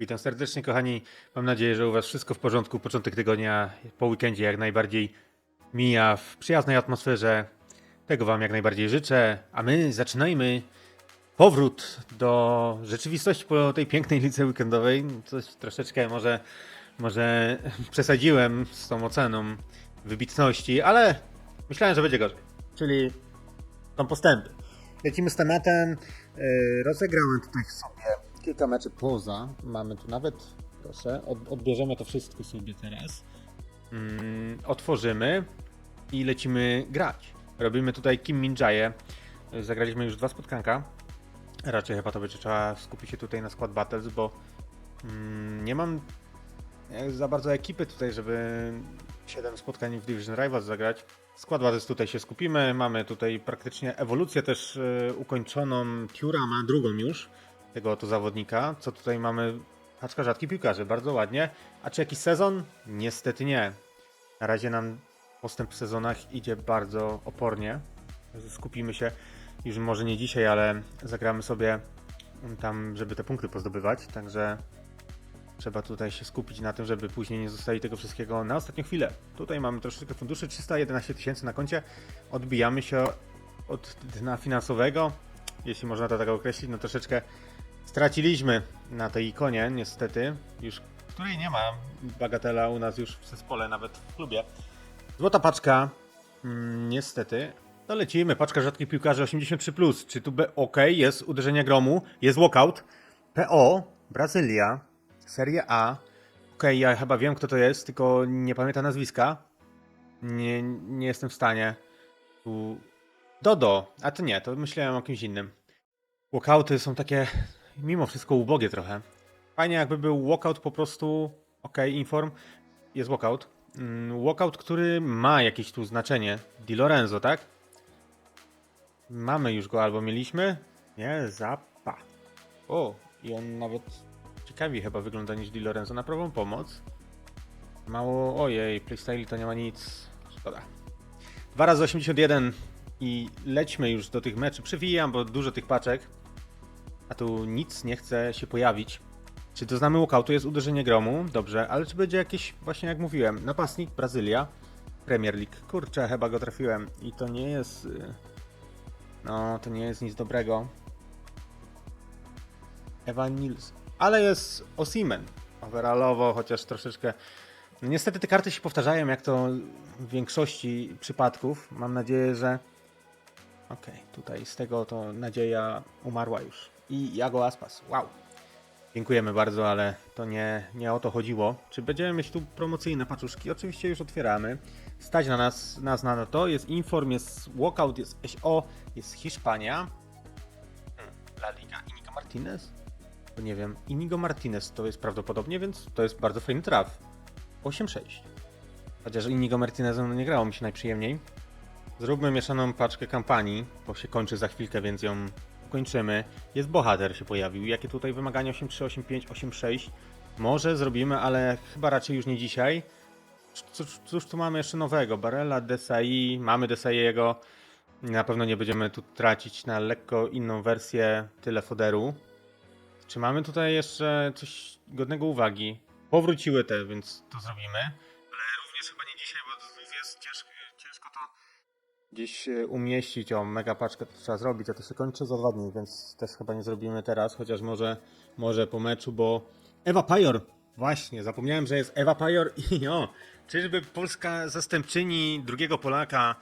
Witam serdecznie, kochani. Mam nadzieję, że u Was wszystko w porządku. Początek tygodnia po weekendzie jak najbardziej mija w przyjaznej atmosferze. Tego Wam jak najbardziej życzę. A my zaczynajmy powrót do rzeczywistości po tej pięknej lice weekendowej. Coś troszeczkę może, może przesadziłem z tą oceną wybitności, ale myślałem, że będzie gorzej. Czyli są postępy. Lecimy z tematem. Yy, rozegrałem tutaj sobie kilka meczy poza. Mamy tu nawet, proszę, od, odbierzemy to wszystko sobie teraz. Mm, otworzymy i lecimy grać. Robimy tutaj Kim Min Jae. Zagraliśmy już dwa spotkanka. Raczej chyba to będzie trzeba skupić się tutaj na skład battles, bo mm, nie mam e, za bardzo ekipy tutaj, żeby 7 spotkań w Division Rivals zagrać. Skład battles tutaj się skupimy. Mamy tutaj praktycznie ewolucję też e, ukończoną. Tiura ma drugą już tego oto zawodnika. Co tutaj mamy? Paczka rzadkich piłkarzy, bardzo ładnie. A czy jakiś sezon? Niestety nie. Na razie nam postęp w sezonach idzie bardzo opornie. Skupimy się już może nie dzisiaj, ale zagramy sobie tam, żeby te punkty pozdobywać. Także trzeba tutaj się skupić na tym, żeby później nie zostali tego wszystkiego na ostatnią chwilę. Tutaj mamy troszeczkę funduszy, 311 tysięcy na koncie. Odbijamy się od dna finansowego, jeśli można to tak określić. No troszeczkę straciliśmy na tej ikonie, niestety. Już której nie ma bagatela u nas już w zespole, nawet w klubie. Złota paczka, mm, niestety. No lecimy, paczka rzadkich piłkarzy 83+. Czy tu B OK, jest uderzenie gromu, jest walkout. PO, Brazylia, Serie A. Okej, ja chyba wiem kto to jest, tylko nie pamiętam nazwiska. Nie, nie jestem w stanie. Tu... Dodo, a to nie, to myślałem o kimś innym. Walkouty są takie mimo wszystko ubogie trochę. Fajnie jakby był walkout po prostu, ok, inform, jest walkout. Mm, Walkout, który ma jakieś tu znaczenie. Di Lorenzo, tak? Mamy już go albo mieliśmy? Nie, Zappa. O, i on nawet ciekawiej chyba wygląda niż Di Lorenzo na prawą pomoc. Mało, ojej, playstyle to nie ma nic. Szkoda. 2 razy 81 i lećmy już do tych meczy. Przewijam, bo dużo tych paczek. A tu nic nie chce się pojawić. Czy to znamy walkoutu? Jest uderzenie gromu, dobrze, ale czy będzie jakieś, właśnie jak mówiłem, napastnik Brazylia, Premier League. Kurczę, chyba go trafiłem i to nie jest... y, No, to nie jest nic dobrego. Evan Nils. Ale jest Osimen. Overallowo, chociaż troszeczkę... No niestety te karty się powtarzają, jak to w większości przypadków. Mam nadzieję, że... Okej, tutaj z tego to nadzieja umarła już. I Jago Aspas. Wow. Dziękujemy bardzo, ale to nie, nie o to chodziło. Czy będziemy mieć tu promocyjne paczuszki? Oczywiście już otwieramy. Stać na nas, nas na to. Jest Inform, jest Walkout, jest SO, jest Hiszpania. Hmm, La Liga. Inigo Martinez? To nie wiem. Inigo Martinez to jest prawdopodobnie, więc to jest bardzo fajny traf. 8-6. Chociaż Inigo Martinezem no nie grało mi się najprzyjemniej. Zróbmy mieszaną paczkę kampanii, bo się kończy za chwilkę, więc ją kończymy. Jest bohater się pojawił. Jakie tutaj wymagania 8-3, 8-5, 8-6? Może zrobimy, ale chyba raczej już nie dzisiaj. Cóż, cóż tu mamy jeszcze nowego? Barella, Desai, mamy Desaiego. Na pewno nie będziemy tu tracić na lekko inną wersję tyle foderu. Czy mamy tutaj jeszcze coś godnego uwagi? Powróciły te, więc to zrobimy. Gdzieś umieścić. O, mega paczkę to trzeba zrobić, a to się kończy za dwa dni, więc też chyba nie zrobimy teraz, chociaż może, może po meczu, bo Ewa Pajor, właśnie, zapomniałem, że jest Ewa Pajor i o, czyżby polska zastępczyni drugiego Polaka,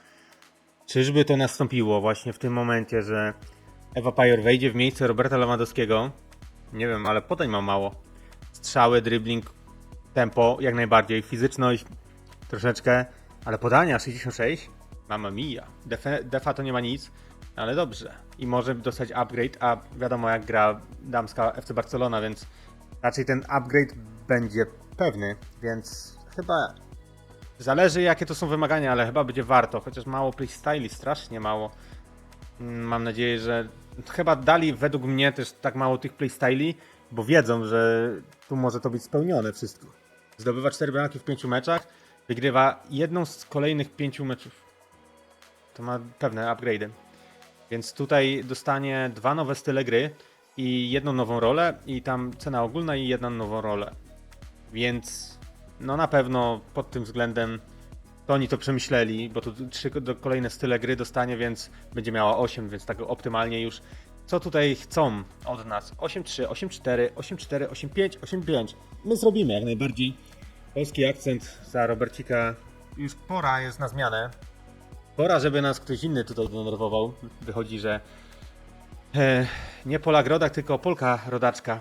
czyżby to nastąpiło właśnie w tym momencie, że Ewa Pajor wejdzie w miejsce Roberta Lewandowskiego? Nie wiem, ale podań ma mało. Strzały, dribbling, tempo jak najbardziej, fizyczność troszeczkę, ale podania 66? Mamma mia. Defe, defa to nie ma nic, ale dobrze. I może dostać upgrade, a wiadomo jak gra damska FC Barcelona, więc raczej ten upgrade będzie pewny, więc chyba zależy jakie to są wymagania, ale chyba będzie warto, chociaż mało playstyli, strasznie mało. Mm, Mam nadzieję, że chyba dali według mnie też tak mało tych playstyli, bo wiedzą, że tu może to być spełnione wszystko. Zdobywa 4 bramki w 5 meczach, wygrywa jedną z kolejnych 5 meczów. To ma pewne upgrade'y. Więc tutaj dostanie dwa nowe style gry. i jedną nową rolę i tam cena ogólna i jedną nową rolę. Więc no na pewno pod tym względem to oni to przemyśleli, bo tu trzy kolejne style gry dostanie, więc będzie miała 8, więc tak optymalnie już. Co tutaj chcą od nas? 8-3, 8-4, 8-4, 8-5, 8-5. My zrobimy jak najbardziej. Polski akcent za Robercika. Już pora jest na zmianę. Pora, żeby nas ktoś inny tutaj denerwował. Wychodzi, że e, nie Polak rodak, tylko Polka rodaczka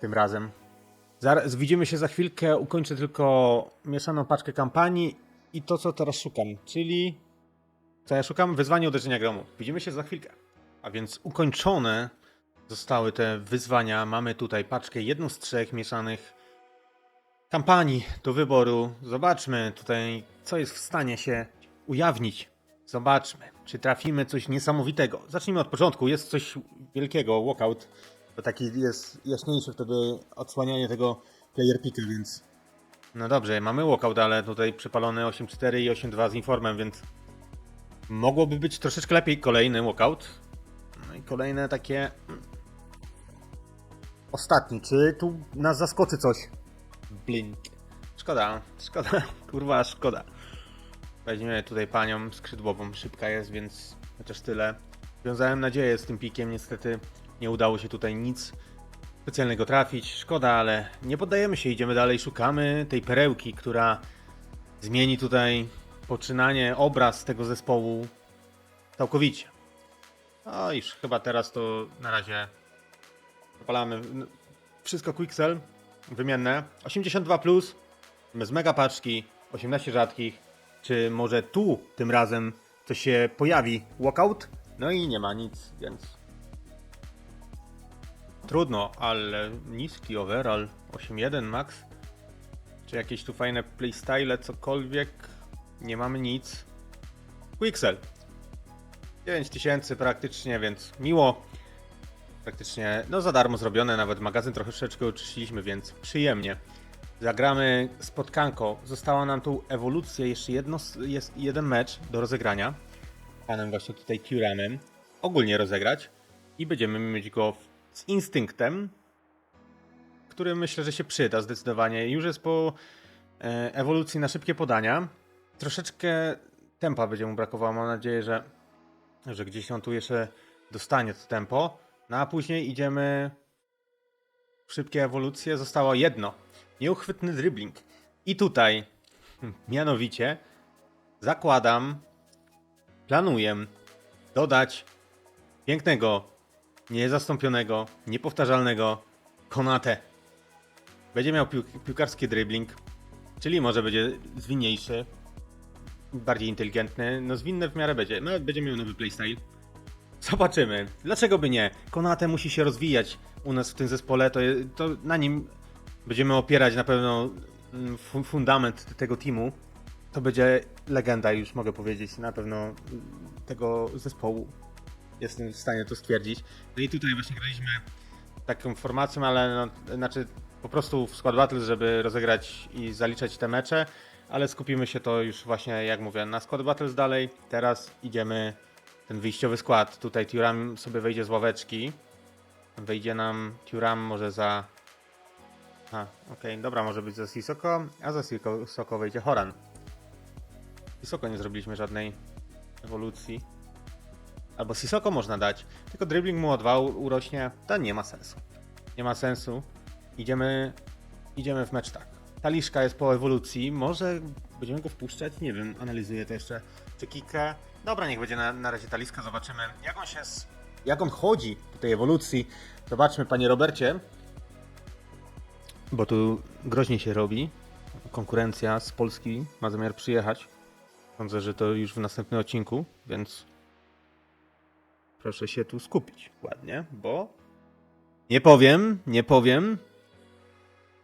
tym razem. Zaraz, widzimy się za chwilkę, ukończę tylko mieszaną paczkę kampanii i to, co teraz szukam, czyli co ja szukam? Wyzwanie uderzenia gromu. Widzimy się za chwilkę. A więc ukończone zostały te wyzwania. Mamy tutaj paczkę jedną z trzech mieszanych kampanii do wyboru. Zobaczmy tutaj, co jest w stanie się ujawnić. Zobaczmy, czy trafimy coś niesamowitego. Zacznijmy od początku. Jest coś wielkiego, walkout. To taki jest jaśniejszy wtedy odsłanianie tego player picka, więc... No dobrze, mamy walkout, ale tutaj przypalone 8.4 i 8.2 z informem, więc... Mogłoby być troszeczkę lepiej kolejny walkout. No i kolejne takie... Ostatni, czy tu nas zaskoczy coś? Blink. Szkoda, szkoda, kurwa, szkoda. Weźmiemy tutaj panią skrzydłową, szybka jest, więc chociaż tyle. Wiązałem nadzieję z tym pikiem, niestety nie udało się tutaj nic specjalnego trafić. Szkoda, ale nie poddajemy się, idziemy dalej, szukamy tej perełki, która zmieni tutaj poczynanie, obraz tego zespołu całkowicie. No już chyba teraz to na razie zapalamy n- wszystko Quixel, wymienne. 82 plus, bez mega paczki, 18 rzadkich. Czy może tu tym razem coś się pojawi? Walkout? No i nie ma nic, więc Trudno, ale niski overall 8.1 max. Czy jakieś tu fajne playstyle, cokolwiek? Nie mamy nic. Quixel. 9000 praktycznie, więc miło. Praktycznie, no za darmo zrobione, nawet magazyn troszeczkę oczyściliśmy, więc przyjemnie. Zagramy spotkanko. Została nam tu ewolucja, jeszcze jedno, jest jeden mecz do rozegrania. Panem właśnie tutaj Turamem. Ogólnie rozegrać. I będziemy mieć go z instynktem, który myślę, że się przyda zdecydowanie. Już jest po e, ewolucji na szybkie podania. Troszeczkę tempa będzie mu brakowało. Mam nadzieję, że, że gdzieś on tu jeszcze dostanie to tempo. No a później idziemy szybkie ewolucje. Zostało jedno. Nieuchwytny dribbling. I tutaj, mianowicie, zakładam, planuję dodać pięknego, niezastąpionego, niepowtarzalnego Konate. Będzie miał pił piłkarski dribbling, czyli może będzie zwinniejszy, bardziej inteligentny. No zwinny w miarę będzie. No, będzie miał nowy playstyle. Zobaczymy. Dlaczego by nie? Konate musi się rozwijać u nas w tym zespole. To, to na nim będziemy opierać na pewno mm, fu- fundament tego teamu. To będzie legenda, już mogę powiedzieć, na pewno mm, tego zespołu. Jestem w stanie to stwierdzić. No i tutaj właśnie graliśmy taką formacją, ale no, znaczy po prostu w Squad Battles, żeby rozegrać i zaliczać te mecze, ale skupimy się to już właśnie, jak mówię, na Squad Battles dalej. Teraz idziemy ten wyjściowy skład. Tutaj Turam sobie wejdzie z ławeczki. Wejdzie nam Turam może za... A, okej, dobra, może być za Sisoko, a za Sisoko wejdzie Horan. Sisoko nie zrobiliśmy żadnej ewolucji. Albo Sisoko można dać, tylko dribbling mu o dwa u- urośnie, to nie ma sensu. Nie ma sensu. Idziemy, idziemy w mecz tak. Taliszka jest po ewolucji, może będziemy go wpuszczać, nie wiem, analizuję to jeszcze. Czy Kikę? Dobra, niech będzie na, na razie Taliska, zobaczymy jak on się, s- jak on chodzi po tej ewolucji. Zobaczmy, panie Robercie, bo tu groźnie się robi. Konkurencja z Polski ma zamiar przyjechać. Sądzę, że to już w następnym odcinku, więc proszę się tu skupić ładnie, bo nie powiem, nie powiem.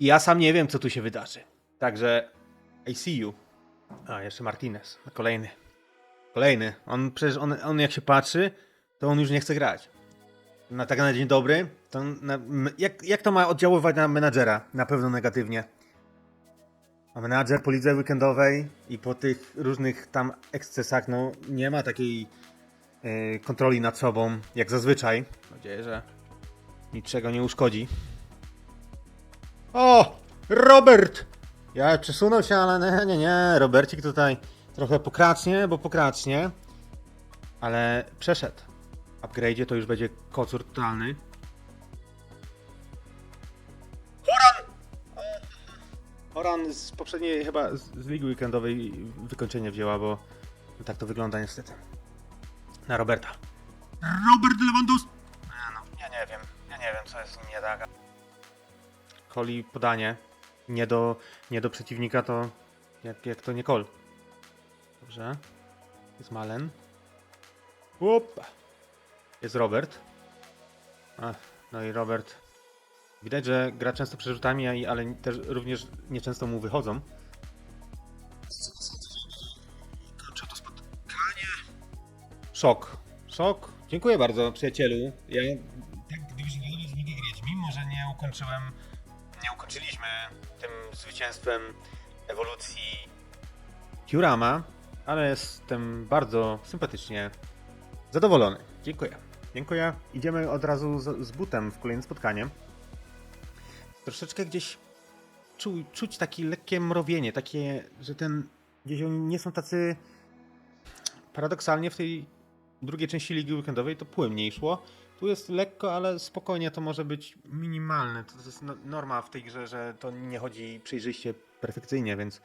Ja sam nie wiem, co tu się wydarzy. Także I see you. A, jeszcze Martinez, kolejny. Kolejny. On przecież, on, on jak się patrzy, to on już nie chce grać. Na tak na dzień dobry, to na, jak, jak to ma oddziaływać na menadżera? Na pewno negatywnie. A menadżer po lidze weekendowej i po tych różnych tam ekscesach, no nie ma takiej e, kontroli nad sobą jak zazwyczaj. Mam nadzieję, że niczego nie uszkodzi. O! Robert! Ja przesunął się, ale nie, nie, nie. Robercik tutaj trochę pokracznie, bo pokracznie. Ale przeszedł. Upgrade'zie to już będzie kocur totalny. Oran z poprzedniej chyba z, z ligi weekendowej wykończenie wzięła, bo tak to wygląda niestety. Na Roberta. Robert Lewandowski! No, ja nie wiem. Ja nie wiem, co jest nie tak. Koli podanie nie do, nie do przeciwnika, to jak, jak to nie kol. Dobrze. Jest Malen. Łup. Jest Robert. Ach, no i Robert. Widać, że gra często przerzutami, ale też również nieczęsto mu wychodzą. Kończę to spotkanie. Szok. Szok. Dziękuję bardzo, przyjacielu. Ja tak gdybyś nie grać, mimo że nie ukończyłem, nie ukończyliśmy tym zwycięstwem ewolucji Kurama, ale jestem bardzo sympatycznie zadowolony. Dziękuję. Dziękuję. Idziemy od razu z, z butem w kolejne spotkanie. Troszeczkę gdzieś czu, czuć takie lekkie mrowienie, takie, że ten gdzieś oni nie są tacy paradoksalnie w tej drugiej części ligi weekendowej to płynniej szło. Tu jest lekko, ale spokojnie to może być minimalne. To jest no- norma w tej grze, że to nie chodzi przejrzyście perfekcyjnie, więc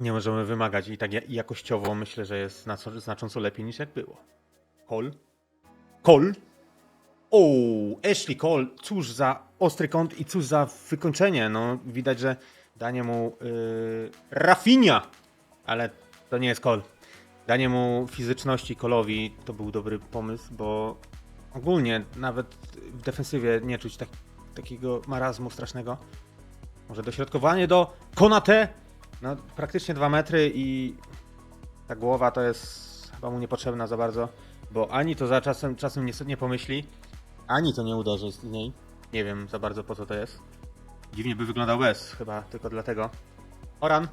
nie możemy wymagać i tak ja- jakościowo myślę, że jest znacząco lepiej niż jak było. Kol. Kol. O, Ashley Cole, cóż za ostry kąt i cóż za wykończenie. No, widać, że danie mu yy, Rafinha, ale to nie jest Cole. Danie mu fizyczności Kolowi to był dobry pomysł, bo ogólnie nawet w defensywie nie czuć tak, takiego marazmu strasznego. Może dośrodkowanie do Konate. No, praktycznie dwa metry i ta głowa to jest chyba mu niepotrzebna za bardzo, bo ani to za czasem, czasem nie, nie pomyśli, ani to nie uderzy z niej. Nie wiem za bardzo po co to jest. Dziwnie by wyglądał bez, chyba tylko dlatego. Oran.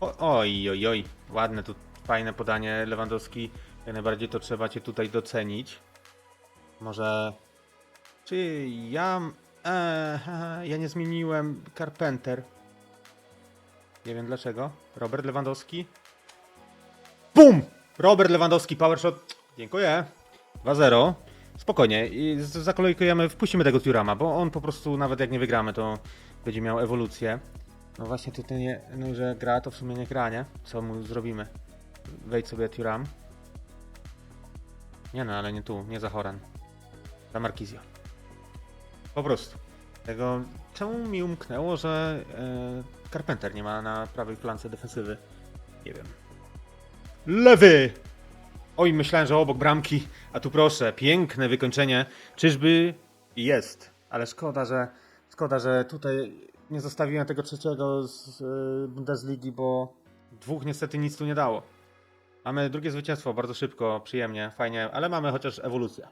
O, oj, oj, oj. Ładne tu, fajne podanie Lewandowski. Jak najbardziej to trzeba cię tutaj docenić. Może... Czy ja... Eee, ja nie zmieniłem Carpenter. Nie wiem dlaczego. Robert Lewandowski. BUM! Robert Lewandowski, power shot. Dziękuję. 2-0. Spokojnie. I zakolejkujemy, wpuścimy tego Turama, bo on po prostu, nawet jak nie wygramy, to będzie miał ewolucję. No właśnie, tutaj nie, no, że gra, to w sumie nie gra, nie? Co mu zrobimy? Wejdź sobie Turam. Nie no, ale nie tu, nie za Horan. Za Markizio. Po prostu. Tego, czemu mi umknęło, że e, Carpenter nie ma na prawej flance defensywy? Nie wiem. Lewy! Oj, myślałem, że obok bramki, a tu proszę, piękne wykończenie. Czyżby jest, ale szkoda, że szkoda, że tutaj nie zostawiłem tego trzeciego z y, Bundesligi, bo dwóch niestety nic tu nie dało. Mamy drugie zwycięstwo, bardzo szybko, przyjemnie, fajnie, ale mamy chociaż ewolucję.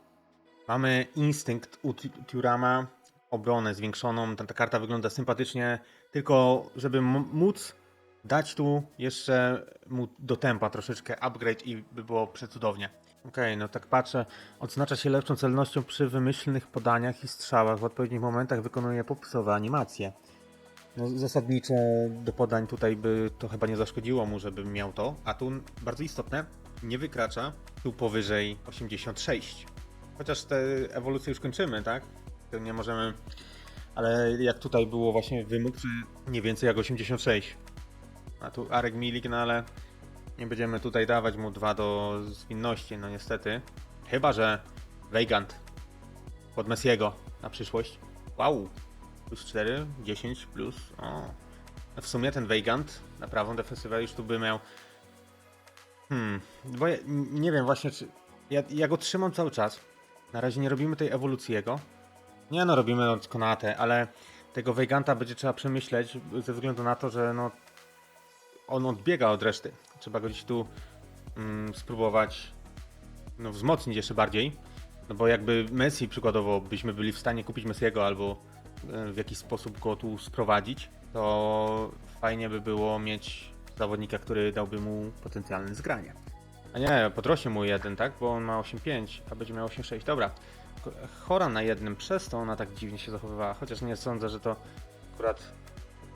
Mamy instynkt u Turama, obronę zwiększoną, ta, ta karta wygląda sympatycznie, tylko żeby móc dać tu jeszcze mu do tempa troszeczkę upgrade i by było przecudownie. Okej, no tak patrzę. Odznacza się lepszą celnością przy wymyślnych podaniach i strzałach. W odpowiednich momentach wykonuje popisowe animacje. No, zasadniczo do podań tutaj by to chyba nie zaszkodziło mu, żeby miał to. A tu bardzo istotne, nie wykracza tu powyżej 86. Chociaż te ewolucje już kończymy, tak? To nie możemy. Ale jak tutaj było właśnie wymóg, nie więcej jak 86. A tu Arek Milik, no ale nie będziemy tutaj dawać mu 2 do zwinności, no niestety. Chyba, że Weigand pod Messiego na przyszłość. Wow, plus 4, 10 plus. O. No w sumie ten Weigand na prawą defensywę już tu by miał. Hmm, bo ja, nie wiem właśnie, czy. Ja, ja go trzymam cały czas. Na razie nie robimy tej ewolucji jego. Nie no, robimy od Konate, ale tego Weiganta będzie trzeba przemyśleć ze względu na to, że no on odbiega od reszty. Trzeba go gdzieś tu mm, spróbować no, wzmocnić jeszcze bardziej. No bo jakby Messi przykładowo byśmy byli w stanie kupić Messiego albo e, w jakiś sposób go tu sprowadzić, to fajnie by było mieć zawodnika, który dałby mu potencjalne zgranie. A nie, podrośnie mu jeden, tak? Bo on ma 8,5, a będzie miał 8,6. Dobra. chora na jednym, przez to ona tak dziwnie się zachowywała. Chociaż nie sądzę, że to akurat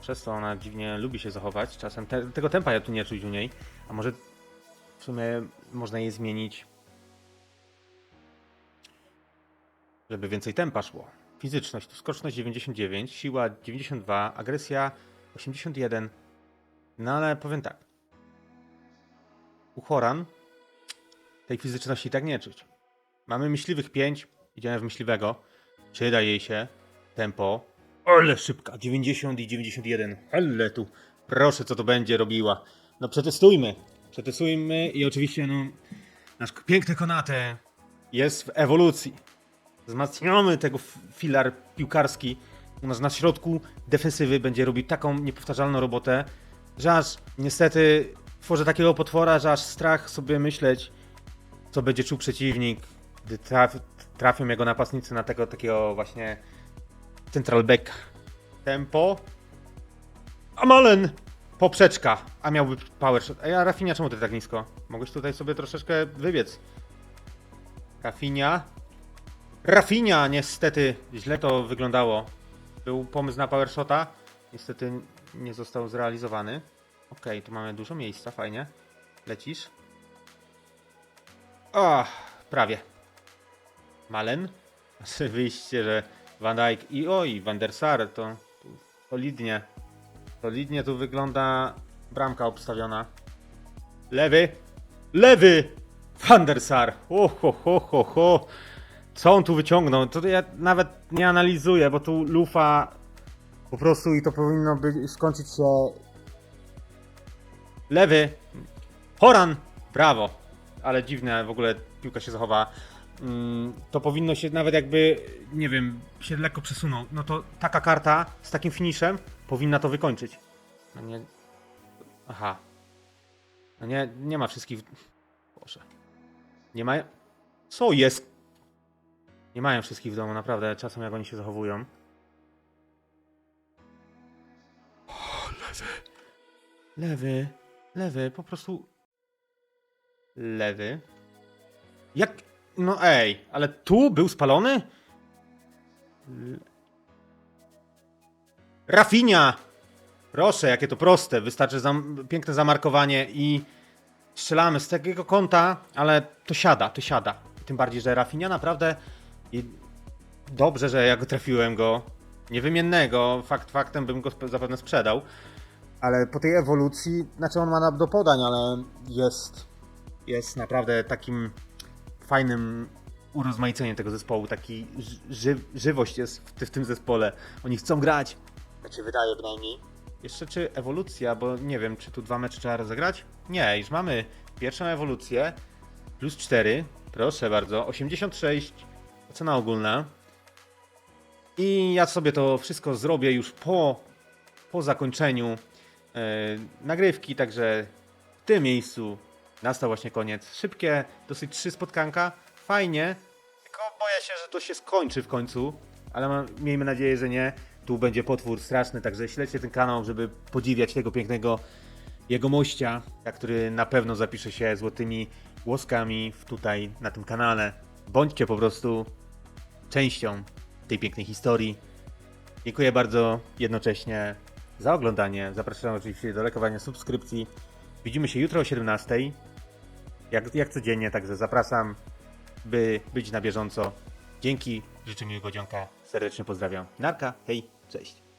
przez to ona dziwnie lubi się zachować. Czasem te, tego tempa ja tu nie czuć u niej. A może w sumie można je zmienić, żeby więcej tempa szło. Fizyczność to skoczność 99, siła 92, agresja 81. No ale powiem tak. U Horan tej fizyczności tak nie czuć. Mamy myśliwych 5, idziemy w myśliwego. Przyda jej się tempo. Ale szybka, 90 i 91. Ale tu, proszę, co to będzie robiła. No przetestujmy. Przetestujmy i oczywiście, no, nasz piękny Konate jest w ewolucji. Wzmacniamy tego filar piłkarski. U nas na środku defensywy będzie robił taką niepowtarzalną robotę, że aż niestety tworzę takiego potwora, że aż strach sobie myśleć, co będzie czuł przeciwnik, gdy traf, trafią jego napastnicy na tego takiego właśnie central back. Tempo. Amalen! Poprzeczka, a miałby power shot. Ej, a Rafinha czemu ty tak nisko? Mogłeś tutaj sobie troszeczkę wybiec. Rafinha. Rafinha, niestety, źle to wyglądało. Był pomysł na power shota, niestety nie został zrealizowany. Okej, tu mamy dużo miejsca, fajnie. Lecisz. O, prawie. Malen. Oczywiście, że Van Dijk i oj, Van der Sar to to solidnie. Solidnie tu wygląda bramka obstawiona. Lewy. Lewy! Van der Sar. O, ho, ho, ho, ho. Co on tu wyciągnął? To ja nawet nie analizuję, bo tu lufa po prostu i to powinno być, skończyć się... Lewy. Horan. Brawo. Ale dziwne w ogóle piłka się zachowa. To powinno się nawet jakby, nie wiem, się lekko przesunął. No to taka karta z takim finiszem powinna to wykończyć. No nie... Aha. No nie, nie ma wszystkich... Boże. Nie mają... Co jest? Nie mają wszystkich w domu, naprawdę. Czasem jak oni się zachowują. O, lewy. Lewy. Lewy, po prostu... Lewy. Jak... No ej, ale tu był spalony? Rafinia! Proszę, jakie to proste. Wystarczy zam piękne zamarkowanie i strzelamy z takiego kąta, ale to siada, to siada. Tym bardziej, że Rafinia naprawdę i dobrze, że ja go trafiłem go niewymiennego. Fakt faktem bym go zapewne sprzedał. Ale po tej ewolucji, znaczy on ma do podań, ale jest jest naprawdę takim fajnym urozmaiceniem tego zespołu. Taki ży żywość jest w, w tym zespole. Oni chcą grać. Tak się wydaje bynajmniej. Jeszcze czy ewolucja, bo nie wiem, czy tu dwa mecze trzeba rozegrać? Nie, już mamy pierwszą ewolucję. Plus 4. Proszę bardzo. 86. Ocena ogólna. I ja sobie to wszystko zrobię już po, po zakończeniu e, nagrywki, także w tym miejscu nastał właśnie koniec. Szybkie, dosyć trzy spotkanka. Fajnie. Tylko boję się, że to się skończy w końcu, ale mam, miejmy nadzieję, że nie. Tu będzie potwór straszny, także śledźcie ten kanał, żeby podziwiać tego pięknego jego mościa, który na pewno zapisze się złotymi łoskami tutaj na tym kanale. Bądźcie po prostu częścią tej pięknej historii. Dziękuję bardzo jednocześnie za oglądanie. Zapraszam oczywiście do lajkowania, subskrypcji. Widzimy się jutro o 17. Jak, jak codziennie, także zapraszam, by być na bieżąco. Dzięki, życzę miłego dzionka. Serdecznie pozdrawiam. Narka, hej, cześć.